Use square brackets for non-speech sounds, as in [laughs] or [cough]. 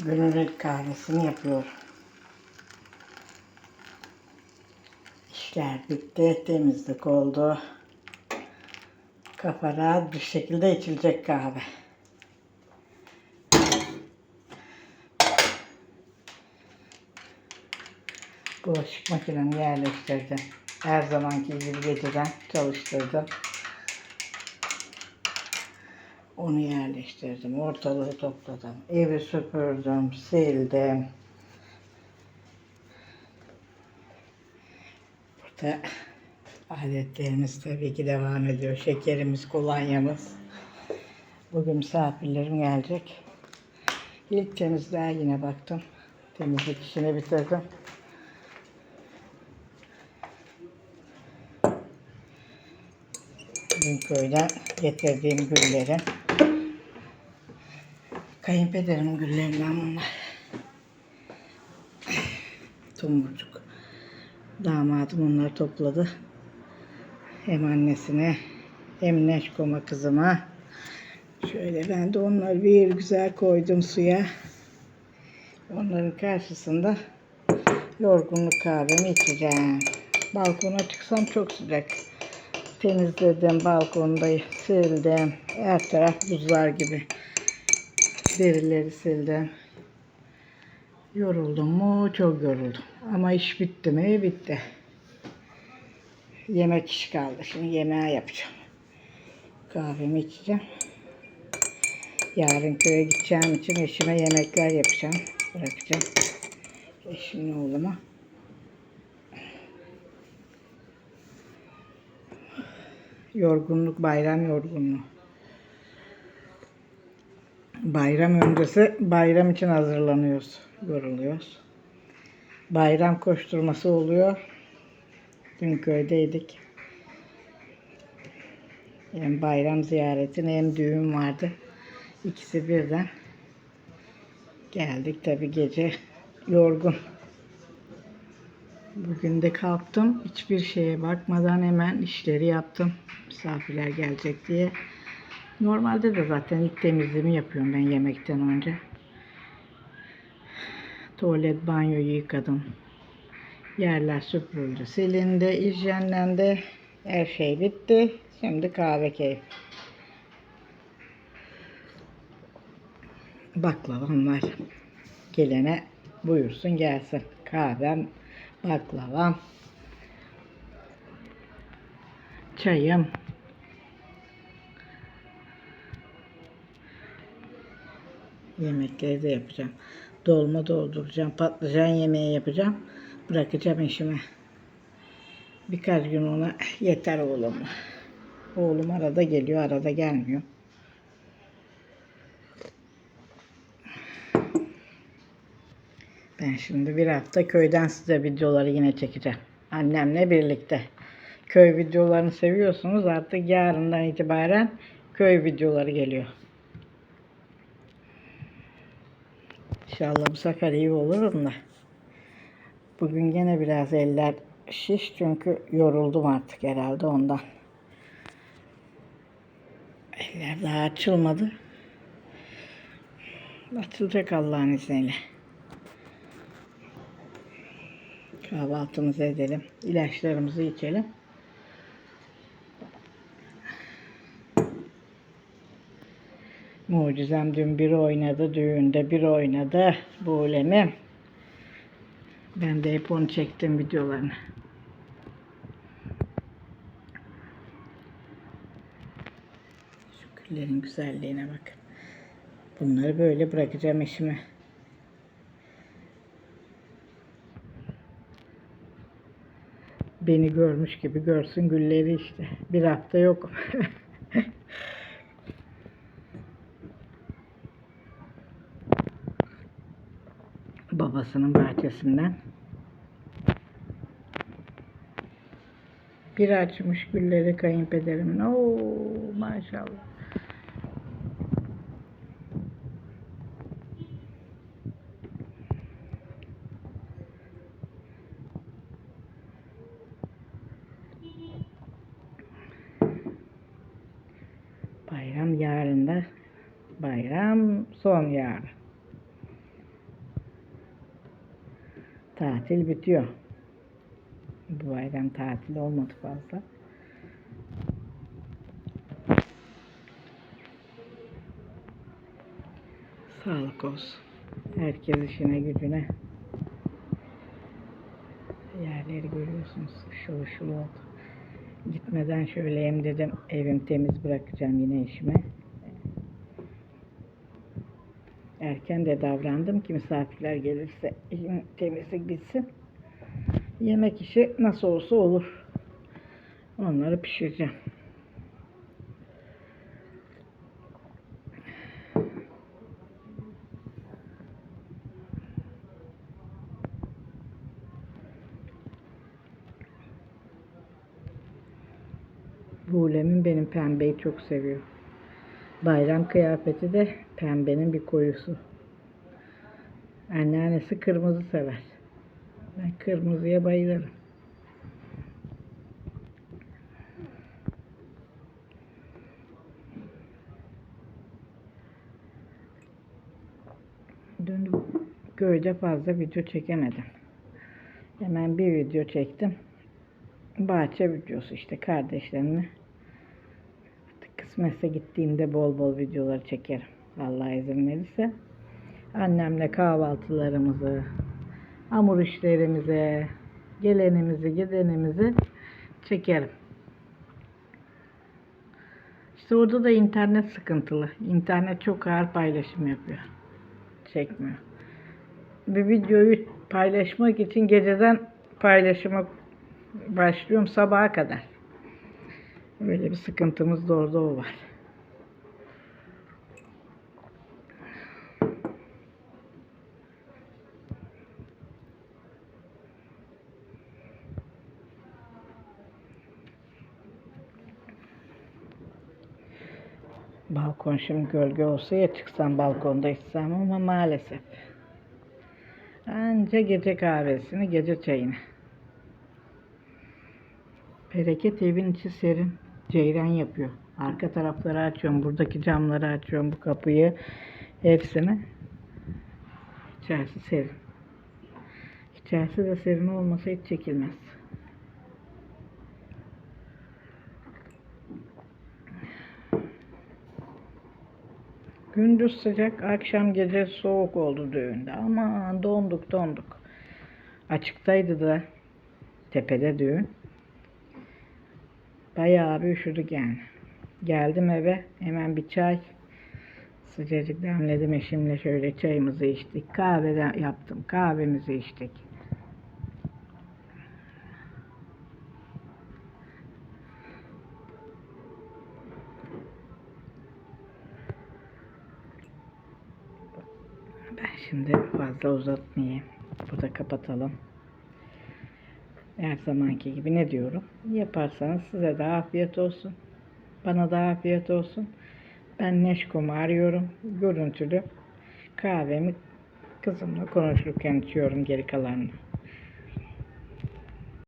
Günlük kahvesini yapıyorum. İşler bitti, temizlik oldu. Kafa rahat bir şekilde içilecek kahve. Bulaşık makinemi yerleştirdim. Her zamanki gibi geceden çalıştırdım. Onu yerleştirdim. Ortalığı topladım. Evi süpürdüm, sildim. Burada adetlerimiz tabii ki devam ediyor. Şekerimiz, kolonyamız. Bugün misafirlerim gelecek. İlk temizliğe yine baktım. Temizlik işini bitirdim. Dün köyden getirdiğim güllerin kayınpederimin güllerinden bunlar. Tomurcuk. Damadım onları topladı. Hem annesine hem Neşkom'a kızıma. Şöyle ben de onları bir güzel koydum suya. Onların karşısında yorgunluk kahvemi içeceğim. Balkona çıksam çok sıcak. Temizledim, balkonda sildim. Her taraf buzlar gibi. Derileri sildim. Yoruldum mu? Çok yoruldum. Ama iş bitti mi? Bitti. Yemek işi kaldı. Şimdi yemeği yapacağım. Kahvemi içeceğim. Yarın köye gideceğim için eşime yemekler yapacağım. Bırakacağım. Eşimle oğluma. Yorgunluk, bayram yorgunluğu. Bayram öncesi bayram için hazırlanıyoruz, yoruluyoruz. Bayram koşturması oluyor. Dün köydeydik. Hem bayram ziyaretine hem düğün vardı. İkisi birden. Geldik tabi gece yorgun. Bugün de kalktım. Hiçbir şeye bakmadan hemen işleri yaptım. Misafirler gelecek diye. Normalde de zaten ilk temizliğimi yapıyorum ben yemekten önce. Tuvalet, banyoyu yıkadım. Yerler süpürüldü, silindi, hijyenlendi. Her şey bitti. Şimdi kahve keyfi. Baklavam var. Gelene buyursun gelsin. Kahvem, baklavam, çayım. Yemekleri de yapacağım. Dolma dolduracağım. Patlıcan yemeği yapacağım. Bırakacağım eşime. Birkaç gün ona yeter oğlum. Oğlum arada geliyor, arada gelmiyor. Ben şimdi bir hafta köyden size videoları yine çekeceğim. Annemle birlikte. Köy videolarını seviyorsunuz. Artık yarından itibaren köy videoları geliyor. İnşallah bu sefer iyi olurum da. Bugün gene biraz eller şiş çünkü yoruldum artık herhalde ondan. Eller daha açılmadı. Açılacak Allah'ın izniyle. Kahvaltımızı edelim. ilaçlarımızı içelim. Mucizem dün bir oynadı, düğünde bir oynadı. Buğulemim. Ben de hep onu çektim videolarını. Şu güllerin güzelliğine bakın. Bunları böyle bırakacağım eşime. Beni görmüş gibi görsün gülleri işte. Bir hafta yokum. [laughs] babasının bahçesinden. Bir açmış gülleri kayınpederimin. Oo maşallah. Bayram yarın da bayram son yarın. Tatil bitiyor. Bu bayram tatil olmadı fazla. Sağlık olsun. Herkes işine gücüne. Yerleri görüyorsunuz. Işıl ışıl oldu. Gitmeden şöyleyim dedim. Evim temiz bırakacağım yine işime. Erken de davrandım ki misafirler gelirse işin temizlik bitsin. Yemek işi nasıl olsa olur. Onları pişireceğim. Buğlem'in benim pembeyi çok seviyor. Bayram kıyafeti de pembenin bir koyusu. Anneannesi kırmızı sever. Ben kırmızıya bayılırım. Dün köyde fazla video çekemedim. Hemen bir video çektim. Bahçe videosu işte kardeşlerimle. Kısmetse gittiğimde bol bol videolar çekerim. Allah izin verirse. Annemle kahvaltılarımızı, hamur işlerimize, gelenimizi, gidenimizi çekerim. İşte orada da internet sıkıntılı. İnternet çok ağır paylaşım yapıyor. Çekmiyor. Bir videoyu paylaşmak için geceden paylaşıma başlıyorum sabaha kadar. Böyle bir sıkıntımız da orada o var. Balkon şimdi gölge olsa ya çıksam balkonda içsem ama maalesef. Anca gece kahvesini, gece çayını. Bereket evin içi serin. Ceyran yapıyor. Arka tarafları açıyorum. Buradaki camları açıyorum. Bu kapıyı. Hepsini. İçerisi serin. İçerisi de serin olmasa hiç çekilmez. Gündüz sıcak, akşam gece soğuk oldu düğünde. Aman donduk donduk. Açıktaydı da tepede düğün. Bayağı bir üşüdük yani. Geldim eve hemen bir çay sıcacık demledim eşimle şöyle çayımızı içtik. Kahve yaptım. Kahvemizi içtik. Ben şimdi fazla uzatmayayım. Burada kapatalım. Her zamanki gibi ne diyorum? Yaparsanız size de afiyet olsun. Bana da afiyet olsun. Ben Neşkom'u arıyorum. Görüntülü kahvemi kızımla konuşurken içiyorum geri kalanını.